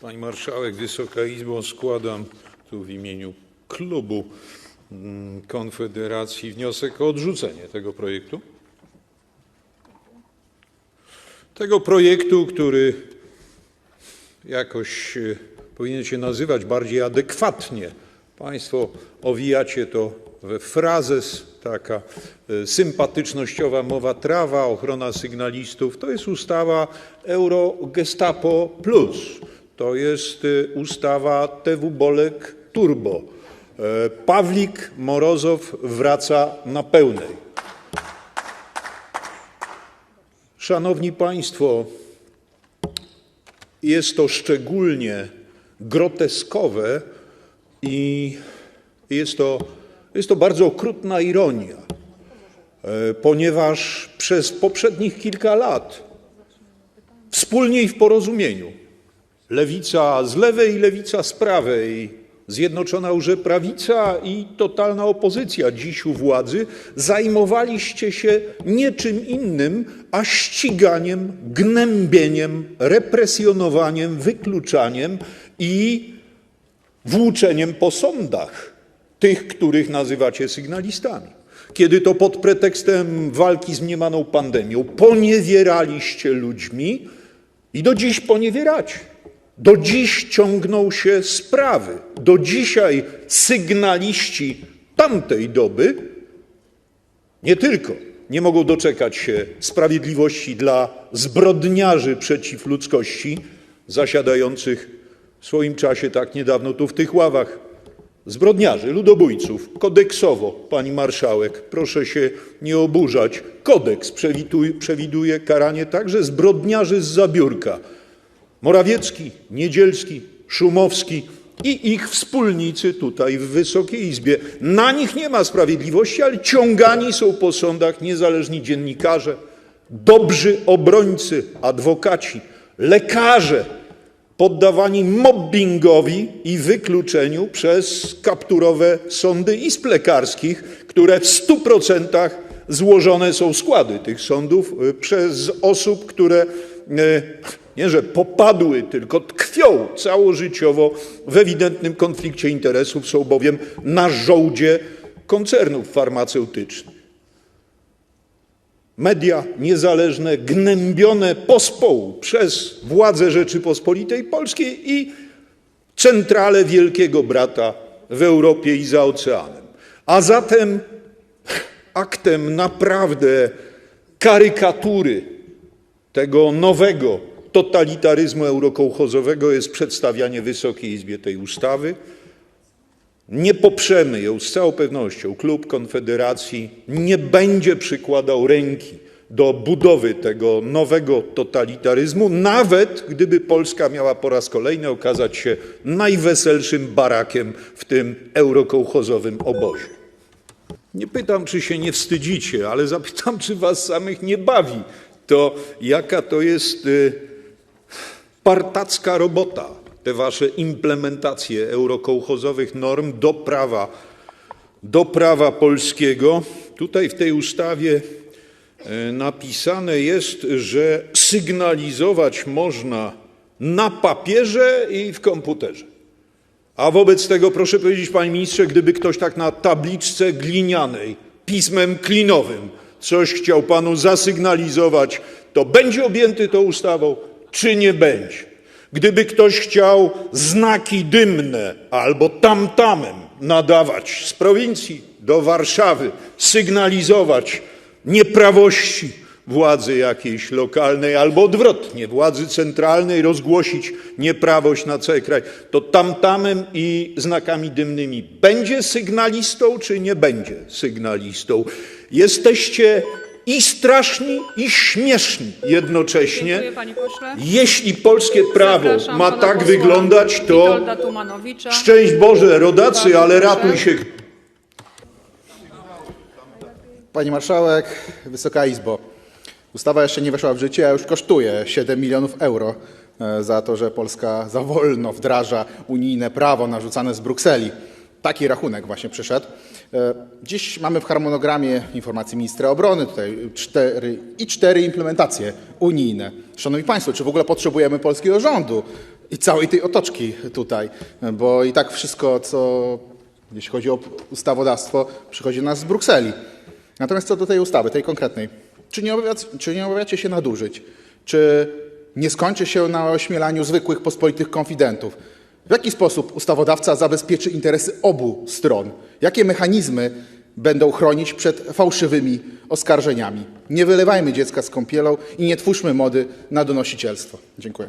Pani Marszałek, Wysoka Izbo, składam tu w imieniu klubu mm, Konfederacji wniosek o odrzucenie tego projektu. Tego projektu, który jakoś e, powinien się nazywać bardziej adekwatnie. Państwo owijacie to we frazes, taka e, sympatycznościowa mowa trawa, ochrona sygnalistów. To jest ustawa Euro-Gestapo Plus. To jest e, ustawa TW Bolek Turbo. E, Pawlik Morozow wraca na pełnej. Szanowni Państwo, jest to szczególnie groteskowe i jest to, jest to bardzo okrutna ironia, e, ponieważ przez poprzednich kilka lat wspólnie i w porozumieniu lewica z lewej lewica z prawej, Zjednoczona Prawica i totalna opozycja dziś u władzy zajmowaliście się nie czym innym, a ściganiem, gnębieniem, represjonowaniem, wykluczaniem i włóczeniem po sądach tych, których nazywacie sygnalistami. Kiedy to pod pretekstem walki z mniemaną pandemią poniewieraliście ludźmi i do dziś poniewieracie. Do dziś ciągną się sprawy. Do dzisiaj sygnaliści tamtej doby nie tylko nie mogą doczekać się sprawiedliwości dla zbrodniarzy przeciw ludzkości zasiadających w swoim czasie tak niedawno tu w tych ławach, zbrodniarzy, ludobójców, kodeksowo, pani marszałek, proszę się nie oburzać, kodeks przewiduje, karanie także zbrodniarzy z zabiórka. Morawiecki, Niedzielski, Szumowski i ich wspólnicy tutaj w Wysokiej Izbie. Na nich nie ma sprawiedliwości, ale ciągani są po sądach niezależni dziennikarze, dobrzy obrońcy, adwokaci, lekarze, poddawani mobbingowi i wykluczeniu przez kapturowe sądy izb lekarskich, które w stu procentach złożone są składy tych sądów y, przez osób, które y, nie że popadły, tylko tkwią całożyciowo w ewidentnym konflikcie interesów, są bowiem na żołdzie koncernów farmaceutycznych. Media niezależne, gnębione pospołu przez władze Rzeczypospolitej Polskiej i centralę Wielkiego Brata w Europie i za oceanem. A zatem aktem naprawdę karykatury tego nowego totalitaryzmu eurokołchozowego jest przedstawianie Wysokiej Izbie tej ustawy. Nie poprzemy ją z całą pewnością. Klub Konfederacji nie będzie przykładał ręki do budowy tego nowego totalitaryzmu, nawet gdyby Polska miała po raz kolejny okazać się najweselszym barakiem w tym eurokołchozowym obozie. Nie pytam, czy się nie wstydzicie, ale zapytam, czy was samych nie bawi to, jaka to jest y, partacka robota, te wasze implementacje eurokołchozowych norm do prawa, polskiego. Tutaj w tej ustawie y, napisane jest, że sygnalizować można na papierze i w komputerze. A wobec tego proszę powiedzieć, panie ministrze, gdyby ktoś tak na tabliczce glinianej, pismem klinowym coś chciał panu zasygnalizować, to będzie objęty tą ustawą, czy nie będzie? Gdyby ktoś chciał znaki dymne albo tamtamem nadawać z prowincji do Warszawy, sygnalizować nieprawości władzy jakiejś lokalnej albo odwrotnie, władzy centralnej rozgłosić nieprawość na cały kraj, to tamtamem i znakami dymnymi będzie sygnalistą, czy nie będzie sygnalistą? Jesteście i straszni, i śmieszni jednocześnie. Dziękuję, panie pośle. Jeśli polskie prawo Zapraszam ma pana tak posła wyglądać, to Witolda Tumanowicza. szczęść Boże, rodacy, ale ratuj się Pani marszałek, Wysoka Izbo. Ustawa jeszcze nie weszła w życie, a już kosztuje 7 milionów euro e, za to, że Polska za wolno wdraża unijne prawo narzucane z Brukseli. Taki rachunek właśnie przyszedł. E, Dziś mamy w harmonogramie informacji ministra obrony tutaj cztery i cztery implementacje unijne. Szanowni Państwo, czy w ogóle potrzebujemy polskiego rządu? i całej tej otoczki tutaj, bo i tak wszystko, co jeśli chodzi o ustawodawstwo, przychodzi do nas z Brukseli. Natomiast co do tej ustawy, tej konkretnej, czy nie, obawiacie, czy nie obawiacie się nadużyć? Czy nie skończy się na ośmielaniu zwykłych pospolitych konfidentów? W jaki sposób ustawodawca zabezpieczy interesy obu stron, jakie mechanizmy będą chronić przed fałszywymi oskarżeniami? Nie wylewajmy dziecka z kąpielą i nie twórzmy mody na donosicielstwo. Dziękuję.